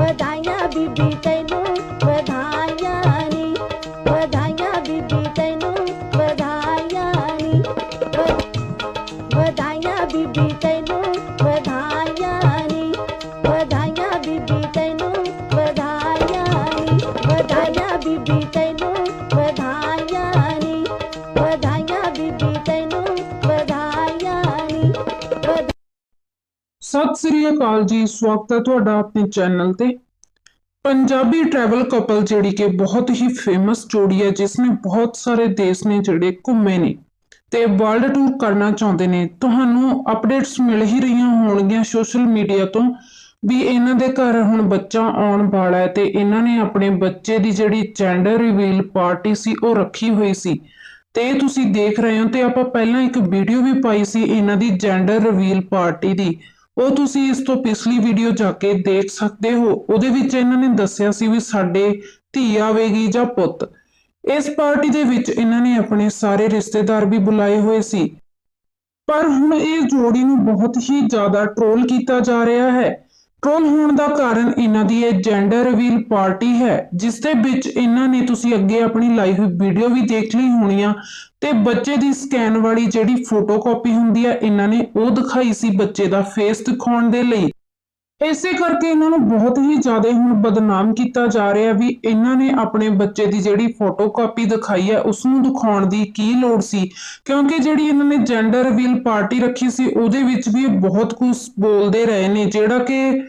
ਵਧਾਈਆਂ ਬੀਬੀ ਤੈਨੂੰ, ਵਧਾਈਆਂ ਨੀ, ਵਧਾਈਆਂ ਬੀਬੀ ਤੈਨੂੰ, ਵਧਾਈਆਂ ਨੀ। ਵ- ਵਧਾਈਆਂ ਬੀਬੀ ਤੈਨੂੰ, ਵਧਾਈਆਂ ਨੀ, ਵਧਾਈਆਂ ਬੀਬੀ ਤੈਨੂੰ, ਵਧਾਈਆਂ ਨੀ। ਵਧਾਈਆਂ ਬੀਬੀ ਤੈਨੂੰ ਸਤਿ ਸ੍ਰੀ ਅਕਾਲ ਜੀ, ਸਵਾਗਤ ਹੈ ਤੁਹਾਡਾ ਆਪਣੇ ਚੈਨਲ ਤੇ। ਪੰਜਾਬੀ ਟਰੈਵਲ ਕਪਲ ਜਿਹੜੀ ਕਿ ਬਹੁਤ ਹੀ ਫੇਮਸ ਜੋੜੀ ਹੈ, ਜਿਸ ਨੇ ਬਹੁਤ ਸਾਰੇ ਦੇਸ਼ ਨੇ ਜਿਹੜੇ ਘੁੰਮੇ ਨੇ ਤੇ ਵਰਲਡ ਟੂਰ ਕਰਨਾ ਚਾਹੁੰਦੇ ਨੇ। ਤੁਹਾਨੂੰ ਅਪਡੇਟਸ ਮਿਲ ਹੀ ਰਹੀਆਂ ਹੋਣਗੀਆਂ ਸੋਸ਼ਲ ਮੀਡੀਆ ਤੋਂ ਵੀ ਇਹਨਾਂ ਦੇ ਘਰ ਹੁਣ ਬੱਚਾ ਆਉਣ ਵਾਲਾ ਹੈ ਤੇ ਇਹਨਾਂ ਨੇ ਆਪਣੇ ਬੱਚੇ ਦੀ ਜਿਹੜੀ ਜੈਂਡਰ ਰਿਵੀਲ ਪਾਰਟੀ ਸੀ, ਉਹ ਰੱਖੀ ਹੋਈ ਸੀ। ਤੇ ਤੁਸੀਂ ਦੇਖ ਰਹੇ ਹੋ ਤੇ ਆਪਾਂ ਪਹਿਲਾਂ ਇੱਕ ਵੀਡੀਓ ਵੀ ਪਾਈ ਸੀ ਇਹਨਾਂ ਦੀ ਜੈਂਡਰ ਰਿਵੀਲ ਪਾਰਟੀ ਦੀ। ਉਹ ਤੁਸੀਂ ਇਸ ਤੋਂ ਪਿਛਲੀ ਵੀਡੀਓ ਜਾ ਕੇ ਦੇਖ ਸਕਦੇ ਹੋ। ਉਹਦੇ ਵਿੱਚ ਇਹਨਾਂ ਨੇ ਦੱਸਿਆ ਸੀ ਵੀ ਸਾਡੇ ਧੀ ਆਵੇਗੀ ਜਾਂ ਪੁੱਤ। ਇਸ ਪਾਰਟੀ ਦੇ ਵਿੱਚ ਇਹਨਾਂ ਨੇ ਆਪਣੇ ਸਾਰੇ ਰਿਸ਼ਤੇਦਾਰ ਵੀ ਬੁਲਾਏ ਹੋਏ ਸੀ। ਪਰ ਹੁਣ ਇਹ ਜੋੜੀ ਨੂੰ ਬਹੁਤ ਹੀ ਜ਼ਿਆਦਾ ਟ੍ਰੋਲ ਕੀਤਾ ਜਾ ਰਿਹਾ ਹੈ। ਟ੍ਰੋਲ ਹੋਣ ਦਾ ਕਾਰਨ ਇਹਨਾਂ ਦੀ ਇਹ ਜੈਂਡਰ ਰਿਵੀਲ ਪਾਰਟੀ ਹੈ, ਜਿਸ ਦੇ ਵਿੱਚ ਇਹਨਾਂ ਨੇ ਤੁਸੀਂ ਅੱਗੇ ਆਪਣੀ ਲਾਈਵ ਵੀਡੀਓ ਵੀ ਦੇਖ ਲਈ ਹੋਣੀ ਆ ਤੇ ਬੱਚੇ ਦੀ ਸਕੈਨ ਵਾਲੀ ਜਿਹੜੀ ਫੋਟੋਕਾਪੀ ਹੁੰਦੀ ਆ ਇਹਨਾਂ ਨੇ ਉਹ ਦਿਖਾਈ ਸੀ ਬੱਚੇ ਦਾ ਫੇਸ ਦਿਖਾਉਣ ਦੇ ਲਈ। ਇਸੇ ਕਰਕੇ ਇਹਨਾਂ ਨੂੰ ਬਹੁਤ ਹੀ ਜ਼ਿਆਦਾ ਹੁਣ ਬਦਨਾਮ ਕੀਤਾ ਜਾ ਰਿਹਾ ਵੀ ਇਹਨਾਂ ਨੇ ਆਪਣੇ ਬੱਚੇ ਦੀ ਜਿਹੜੀ ਫੋਟੋਕਾਪੀ ਦਿਖਾਈ ਹੈ ਉਸ ਨੂੰ ਦਿਖਾਉਣ ਦੀ ਕੀ ਲੋੜ ਸੀ? ਕਿਉਂਕਿ ਜਿਹੜੀ ਇਹਨਾਂ ਨੇ ਜੈਂਡਰ ਵਿਲ ਪਾਰਟੀ ਰੱਖੀ ਸੀ, ਉਹਦੇ ਵਿੱਚ ਵੀ ਬਹੁਤ ਕੁਝ ਬੋਲਦੇ ਰਹੇ ਨੇ, ਜਿਹੜਾ ਕਿ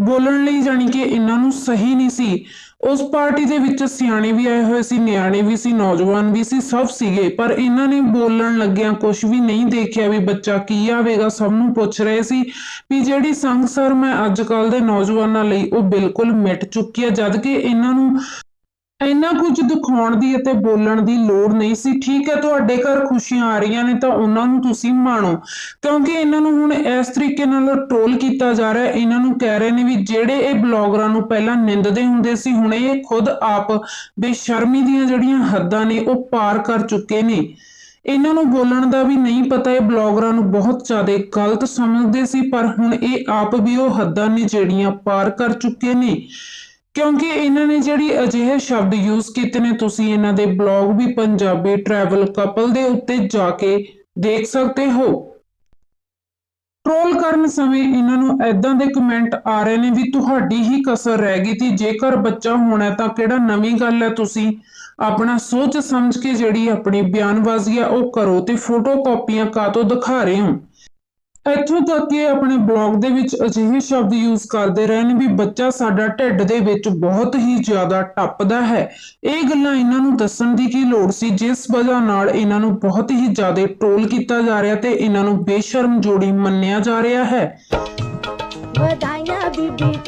ਬੋਲਣ ਲਈ ਜਾਣੀ ਕਿ ਇਹਨਾਂ ਨੂੰ ਸਹੀ ਨਹੀਂ ਸੀ। ਉਸ ਪਾਰਟੀ ਦੇ ਵਿੱਚ ਸਿਆਣੇ ਵੀ ਆਏ ਹੋਏ ਸੀ, ਨਿਆਣੇ ਵੀ ਸੀ, ਨੌਜਵਾਨ ਵੀ ਸੀ, ਸਭ ਸੀਗੇ। ਪਰ ਇਹਨਾਂ ਨੇ ਬੋਲਣ ਲੱਗਿਆਂ ਕੁਝ ਵੀ ਨਹੀਂ ਦੇਖਿਆ ਵੀ ਬੱਚਾ ਕੀ ਆਵੇਗਾ, ਸਭ ਨੂੰ ਪੁੱਛ ਰਹੇ ਸੀ ਵੀ ਜਿਹੜੀ ਸੰਗ ਸਰਮ ਹੈ ਅੱਜ ਕੱਲ ਦੇ ਨੌਜਵਾਨਾਂ ਲਈ ਉਹ ਬਿਲਕੁਲ ਮਿਟ ਚੁੱਕੀ ਹੈ ਜਦ ਕਿ ਇਹਨਾਂ ਨੂੰ ਇੰਨਾ ਕੁਝ ਦਿਖਾਉਣ ਦੀ ਅਤੇ ਬੋਲਣ ਦੀ ਲੋੜ ਨਹੀਂ ਸੀ। ਠੀਕ ਹੈ, ਤੁਹਾਡੇ ਘਰ ਖੁਸ਼ੀਆਂ ਆ ਰਹੀਆਂ ਨੇ ਤਾਂ ਉਹਨਾਂ ਨੂੰ ਤੁਸੀਂ ਮਾਣੋ। ਕਿਉਂਕਿ ਇਹਨਾਂ ਨੂੰ ਹੁਣ ਇਸ ਤਰੀਕੇ ਨਾਲ ਟ੍ਰੋਲ ਕੀਤਾ ਜਾ ਰਿਹਾ ਇਹਨਾਂ ਨੂੰ ਕਹਿ ਰਹੇ ਨੇ ਵੀ ਜਿਹੜੇ ਇਹ ਬਲੌਗਰਾਂ ਨੂੰ ਪਹਿਲਾਂ ਨਿੰਦਦੇ ਹੁੰਦੇ ਸੀ, ਹੁਣ ਇਹ ਖੁਦ ਆਪ ਬੇਸ਼ਰਮੀ ਦੀਆਂ ਜਿਹੜੀਆਂ ਹੱਦਾਂ ਨੇ, ਉਹ ਪਾਰ ਕਰ ਚੁੱਕੇ ਨੇ। ਇਹਨਾਂ ਨੂੰ ਬੋਲਣ ਦਾ ਵੀ ਨਹੀਂ ਪਤਾ, ਇਹ ਬਲੌਗਰਾਂ ਨੂੰ ਬਹੁਤ ਜ਼ਿਆਦਾ ਗਲਤ ਸਮਝਦੇ ਸੀ, ਪਰ ਹੁਣ ਇਹ ਆਪ ਵੀ ਉਹ ਹੱਦਾਂ ਨੇ ਜਿਹੜੀਆਂ ਪਾਰ ਕਰ ਚੁੱਕੇ ਨੇ। ਕਿਉਂਕਿ ਇਹਨਾਂ ਨੇ ਜਿਹੜੀ ਅਜਿਹੇ ਸ਼ਬਦ ਯੂਜ਼ ਕੀਤੇ ਨੇ, ਤੁਸੀਂ ਇਹਨਾਂ ਦੇ ਬਲੌਗ ਵੀ ਪੰਜਾਬੀ ਟਰੈਵਲ ਕਪਲ ਦੇ ਉੱਤੇ ਜਾ ਕੇ ਦੇਖ ਸਕਦੇ ਹੋ। ਟ੍ਰੋਲ ਕਰਨ ਸਮੇਂ ਇਹਨਾਂ ਨੂੰ ਐਦਾਂ ਦੇ ਕਮੈਂਟ ਆ ਰਹੇ ਨੇ ਵੀ ਤੁਹਾਡੀ ਹੀ ਕਸਰ ਰਹਿ ਗਈ ਸੀ, ਜੇਕਰ ਬੱਚਾ ਹੋਣਾ ਤਾਂ ਕਿਹੜਾ ਨਵੀਂ ਗੱਲ ਹੈ ਤੁਸੀਂ? ਆਪਣਾ ਸੋਚ ਸਮਝ ਕੇ ਜਿਹੜੀ ਆਪਣੀ ਬਿਆਨਬਾਜ਼ੀ ਆ ਉਹ ਕਰੋ ਤੇ ਫੋਟੋ ਕਾਪੀਆਂ ਕਾਤੋਂ ਦਿਖਾ ਰਹੇ ਹੋ? ਇੱਥੋਂ ਤੱਕ ਕਿ ਆਪਣੇ ਬਲੌਗ ਦੇ ਵਿੱਚ ਅਜਿਹੇ ਸ਼ਬਦ ਯੂਜ਼ ਕਰਦੇ ਰਹੇ ਵੀ ਬੱਚਾ ਸਾਡਾ ਢਿੱਡ ਦੇ ਵਿੱਚ ਬਹੁਤ ਹੀ ਜ਼ਿਆਦਾ ਟੱਪਦਾ ਹੈ। ਇਹ ਗੱਲਾਂ ਇਹਨਾਂ ਨੂੰ ਦੱਸਣ ਦੀ ਕੀ ਲੋੜ ਸੀ, ਜਿਸ ਵਜ੍ਹਾ ਨਾਲ ਇਹਨਾਂ ਨੂੰ ਬਹੁਤ ਹੀ ਜ਼ਿਆਦਾ ਟ੍ਰੋਲ ਕੀਤਾ ਜਾ ਰਿਹਾ ਤੇ ਇਹਨਾਂ ਨੂੰ ਬੇਸ਼ਰਮ ਜੋੜੀ ਮੰਨਿਆ ਜਾ ਰਿਹਾ ਹੈ। ਵਧਾਈਆਂ ਬੀਬੀ